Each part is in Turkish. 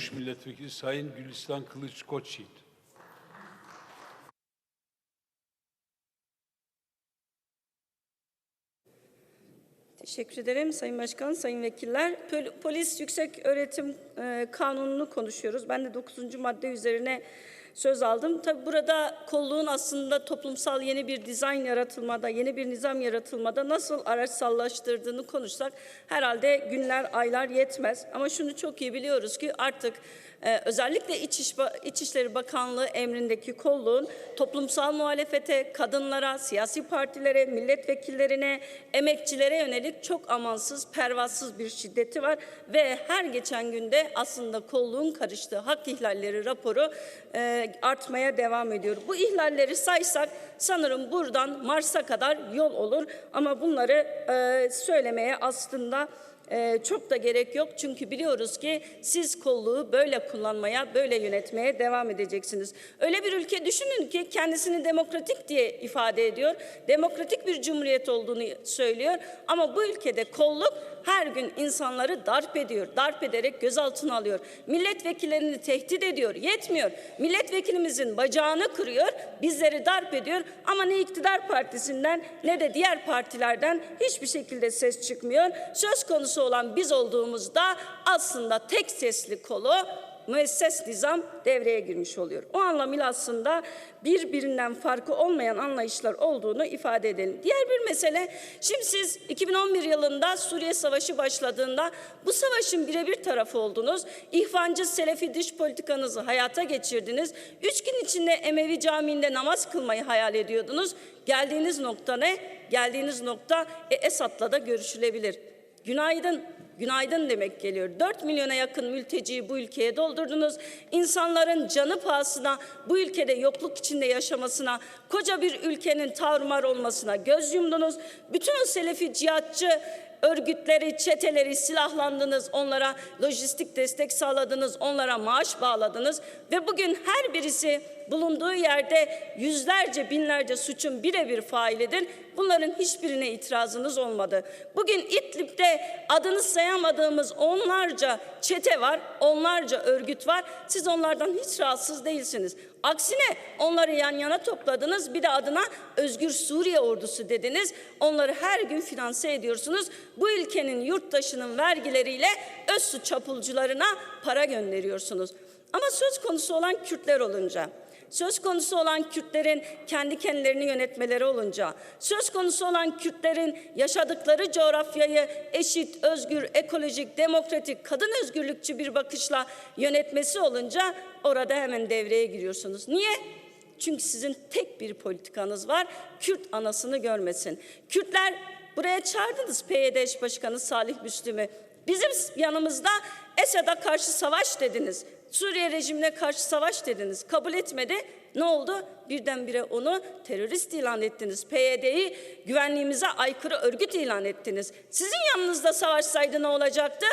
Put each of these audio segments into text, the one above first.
Muş Milletvekili Sayın Gülistan Kılıç Koçyiğit. Teşekkür ederim Sayın Başkan, Sayın Vekiller. Pol- Polis Yüksek Öğretim Kanunu'nu konuşuyoruz. Ben de 9. madde üzerine söz aldım. Tabii burada kolluğun aslında toplumsal yeni bir dizayn yaratılmada, yeni bir nizam yaratılmada nasıl araçsallaştırdığını konuşsak herhalde günler, aylar yetmez. Ama şunu çok iyi biliyoruz ki artık ee, özellikle İç İş- İçişleri Bakanlığı emrindeki kolluğun toplumsal muhalefete, kadınlara, siyasi partilere, milletvekillerine, emekçilere yönelik çok amansız, pervasız bir şiddeti var ve her geçen günde aslında kolluğun karıştığı hak ihlalleri raporu e, artmaya devam ediyor. Bu ihlalleri saysak sanırım buradan Mars'a kadar yol olur ama bunları e, söylemeye aslında ee, çok da gerek yok çünkü biliyoruz ki siz kolluğu böyle kullanmaya, böyle yönetmeye devam edeceksiniz. Öyle bir ülke düşünün ki kendisini demokratik diye ifade ediyor, demokratik bir cumhuriyet olduğunu söylüyor ama bu ülkede kolluk her gün insanları darp ediyor, darp ederek gözaltına alıyor. Milletvekillerini tehdit ediyor, yetmiyor. Milletvekilimizin bacağını kırıyor, bizleri darp ediyor ama ne iktidar partisinden ne de diğer partilerden hiçbir şekilde ses çıkmıyor. Söz konusu olan biz olduğumuzda aslında tek sesli kolu müesses nizam devreye girmiş oluyor. O anlamıyla aslında birbirinden farkı olmayan anlayışlar olduğunu ifade edelim. Diğer bir mesele, şimdi siz 2011 yılında Suriye Savaşı başladığında bu savaşın birebir tarafı oldunuz. İhvancı Selefi dış politikanızı hayata geçirdiniz. Üç gün içinde Emevi Camii'nde namaz kılmayı hayal ediyordunuz. Geldiğiniz nokta ne? Geldiğiniz nokta e, Esad'la da görüşülebilir. Günaydın. Günaydın demek geliyor. 4 milyona yakın mülteciyi bu ülkeye doldurdunuz. İnsanların canı pahasına bu ülkede yokluk içinde yaşamasına, koca bir ülkenin tarumar olmasına göz yumdunuz. Bütün o selefi cihatçı örgütleri, çeteleri silahlandınız, onlara lojistik destek sağladınız, onlara maaş bağladınız ve bugün her birisi bulunduğu yerde yüzlerce, binlerce suçun birebir failidir. Bunların hiçbirine itirazınız olmadı. Bugün İdlib'de adını sayamadığımız onlarca çete var, onlarca örgüt var. Siz onlardan hiç rahatsız değilsiniz. Aksine onları yan yana topladınız. Bir de adına Özgür Suriye Ordusu dediniz. Onları her gün finanse ediyorsunuz. Bu ülkenin yurttaşının vergileriyle öz çapulcularına para gönderiyorsunuz. Ama söz konusu olan Kürtler olunca söz konusu olan Kürtlerin kendi kendilerini yönetmeleri olunca, söz konusu olan Kürtlerin yaşadıkları coğrafyayı eşit, özgür, ekolojik, demokratik, kadın özgürlükçü bir bakışla yönetmesi olunca orada hemen devreye giriyorsunuz. Niye? Çünkü sizin tek bir politikanız var. Kürt anasını görmesin. Kürtler buraya çağırdınız PYD eş başkanı Salih Müslüm'ü. Bizim yanımızda Esad'a karşı savaş dediniz. Suriye rejimine karşı savaş dediniz. Kabul etmedi. Ne oldu? Birdenbire onu terörist ilan ettiniz. PYD'yi güvenliğimize aykırı örgüt ilan ettiniz. Sizin yanınızda savaşsaydı ne olacaktı?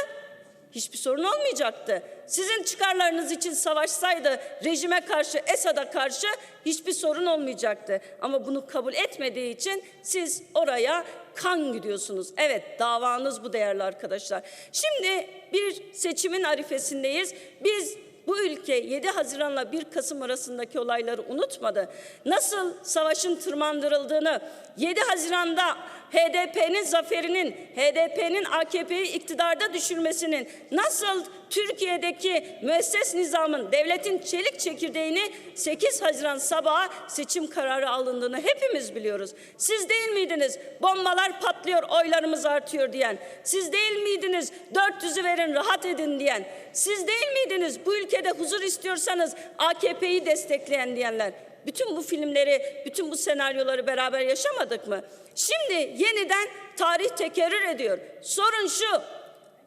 Hiçbir sorun olmayacaktı. Sizin çıkarlarınız için savaşsaydı rejime karşı, Esad'a karşı hiçbir sorun olmayacaktı. Ama bunu kabul etmediği için siz oraya kan gidiyorsunuz. Evet davanız bu değerli arkadaşlar. Şimdi bir seçimin arifesindeyiz. Biz bu ülke 7 Haziran'la 1 Kasım arasındaki olayları unutmadı. Nasıl savaşın tırmandırıldığını, 7 Haziran'da HDP'nin zaferinin, HDP'nin AKP'yi iktidarda düşürmesinin, nasıl Türkiye'deki müesses nizamın, devletin çelik çekirdeğini 8 Haziran sabahı seçim kararı alındığını hepimiz biliyoruz. Siz değil miydiniz? Bombalar patlıyor, oylarımız artıyor diyen. Siz değil miydiniz? 400'ü verin, rahat edin diyen. Siz değil miydiniz? Bu ülkede huzur istiyorsanız AKP'yi destekleyen diyenler. Bütün bu filmleri, bütün bu senaryoları beraber yaşamadık mı? Şimdi yeniden tarih tekerrür ediyor. Sorun şu,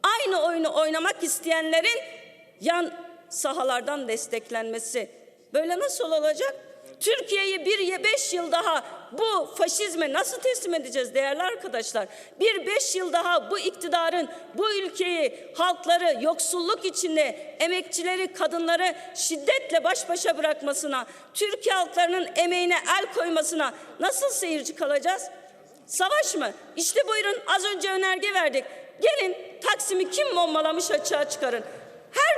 aynı oyunu oynamak isteyenlerin yan sahalardan desteklenmesi. Böyle nasıl olacak? Türkiye'yi bir beş yıl daha bu faşizme nasıl teslim edeceğiz değerli arkadaşlar? Bir beş yıl daha bu iktidarın bu ülkeyi, halkları yoksulluk içinde, emekçileri, kadınları şiddetle baş başa bırakmasına, Türkiye halklarının emeğine el koymasına nasıl seyirci kalacağız? Savaş mı? İşte buyurun az önce önerge verdik. Gelin Taksim'i kim bombalamış açığa çıkarın.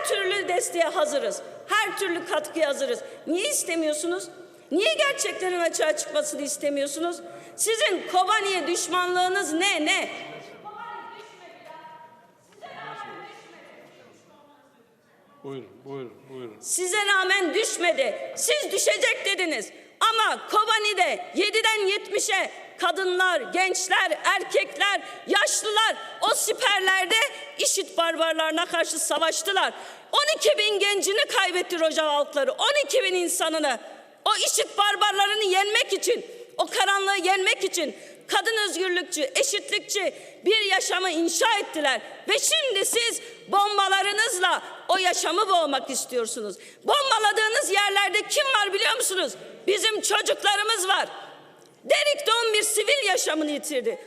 Her türlü desteğe hazırız. Her türlü katkıya hazırız. Niye istemiyorsunuz? Niye gerçeklerin açığa çıkmasını istemiyorsunuz? Sizin Kobani'ye düşmanlığınız ne ne? Buyurun, buyurun, buyurun. Size rağmen düşmedi. Siz düşecek dediniz. Ama Kobani'de 7'den 70'e kadınlar, gençler, erkekler, yaşlılar o siperlerde işit barbarlarına karşı savaştılar. 12 bin gencini kaybetti Roca halkları. 12 bin insanını. O işit barbarlarını yenmek için, o karanlığı yenmek için kadın özgürlükçü, eşitlikçi bir yaşamı inşa ettiler. Ve şimdi siz bombalarınızla o yaşamı boğmak istiyorsunuz. Bombaladığınız yerlerde kim var biliyor musunuz? Bizim çocuklarımız var. Derik'te 11 sivil yaşamını yitirdi.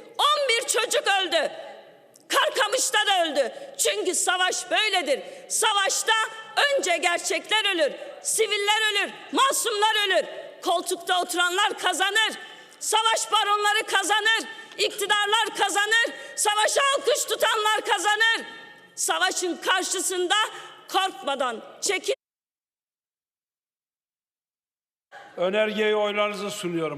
11 çocuk öldü. Karkamış'ta da öldü. Çünkü savaş böyledir. Savaşta önce gerçekler ölür, siviller ölür, masumlar ölür. Koltukta oturanlar kazanır. Savaş baronları kazanır. iktidarlar kazanır. Savaşa alkış tutanlar kazanır. Savaşın karşısında korkmadan çekil Önergeyi oylarınıza sunuyorum.